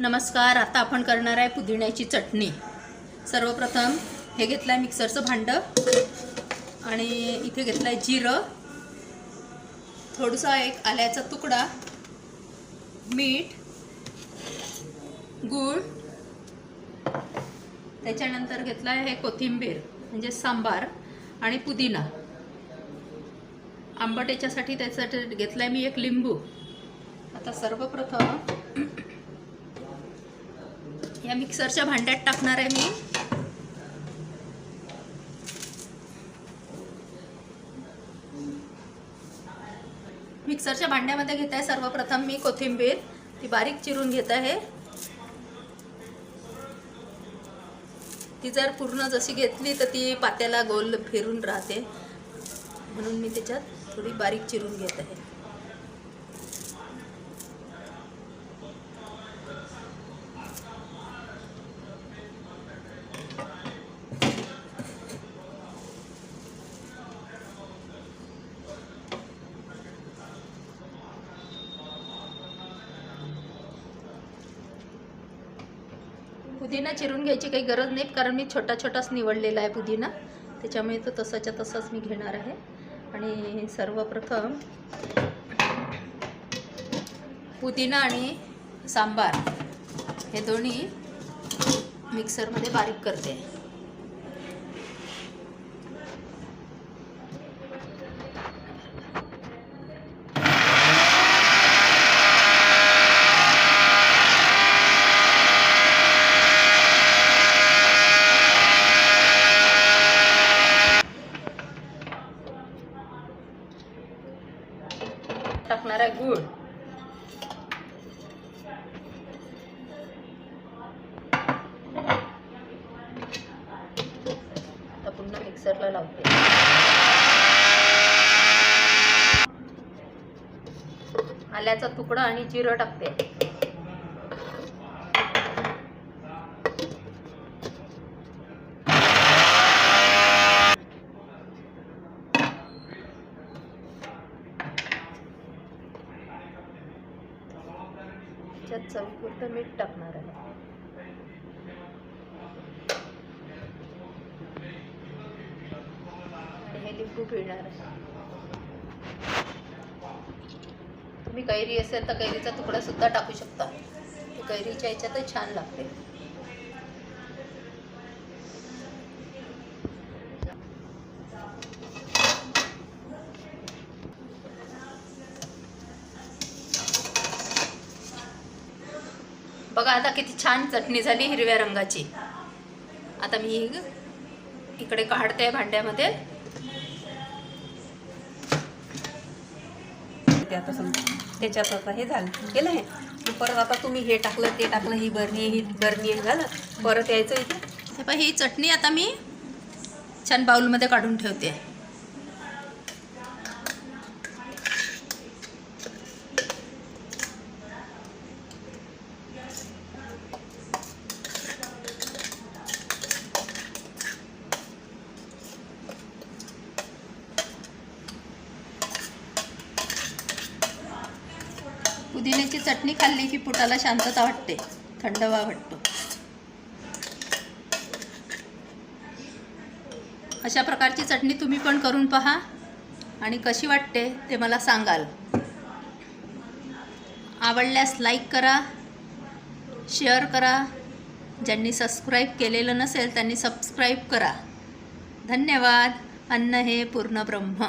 नमस्कार आता आपण करणार आहे पुदिन्याची चटणी. सर्वप्रथम हे घेतलं आहे मिक्सरचं भांडं आणि इथे घेतलं आहे जिरं. थोडंसं एक आल्याचा तुकडा मीठ गूळ. त्याच्यानंतर घेतलं आहे हे कोथिंबीर म्हणजे सांबार आणि पुदिना. आंबट याच्यासाठी त्याच्यासाठी घेतलं आहे मी एक लिंबू. आता सर्वप्रथम या मिक्सरच्या भांड्यात टाकणार आहे मी. मिक्सरच्या भांड्यामध्ये घेत आहे सर्वप्रथम मी कोथिंबीर. ती बारीक चिरून घेत आहे. ती जर पूर्ण जशी घेतली तर ती पात्याला गोल फिरून राहते. म्हणून मी त्याच्यात थोडी बारीक चिरून घेत आहे. पुदिना चिरून घ्यायची काही गरज नाही कारण मी छोटा छोटाच निवडलेला आहे पुदिना. त्याच्यामुळे तो तसाच्या तसाच मी घेणार आहे. आणि सर्वप्रथम पुदिना आणि सांबार हे दोन्ही मिक्सरमध्ये बारीक करते टाकणार आहे गूळ पूर्ण मिक्सरला लावते. आल्याचा तुकडा आणि जिरं टाकते. चवीपुरतं मीठ टाकणार आहे. आणि लिंबू पिळणार आहे. तुम्ही कैरी असेल तर कैरीचा तुकडा सुद्धा टाकू शकता. ती कैरीच्या ह्याच्यातही छान लागते. बघा आता किती छान चटणी झाली हिरव्या रंगाची. आता मी इकडे काढते भांड्यामध्ये. ते आता समजा त्याच्यात आता हे झालं केलं हे. परत आता तुम्ही हे टाकलं ते टाकलं ही बरणी ही बरणी झालं. परत यायचं इथे. हे पण ही चटणी आता मी छान बाऊलमध्ये काढून ठेवते. पुदिन्याची चटणी खाल्ली की पोटाला शांतता वाटते. थंडवा वाटतो. अशा प्रकारची चटणी तुम्ही पण करून पहा आणि कशी वाटते ते मला सांगाल. आवडल्यास लाईक करा शेअर करा. ज्यांनी सबस्क्राईब केलेलं नसेल त्यांनी सबस्क्राईब करा. धन्यवाद. अन्न हे पूर्ण ब्रह्म.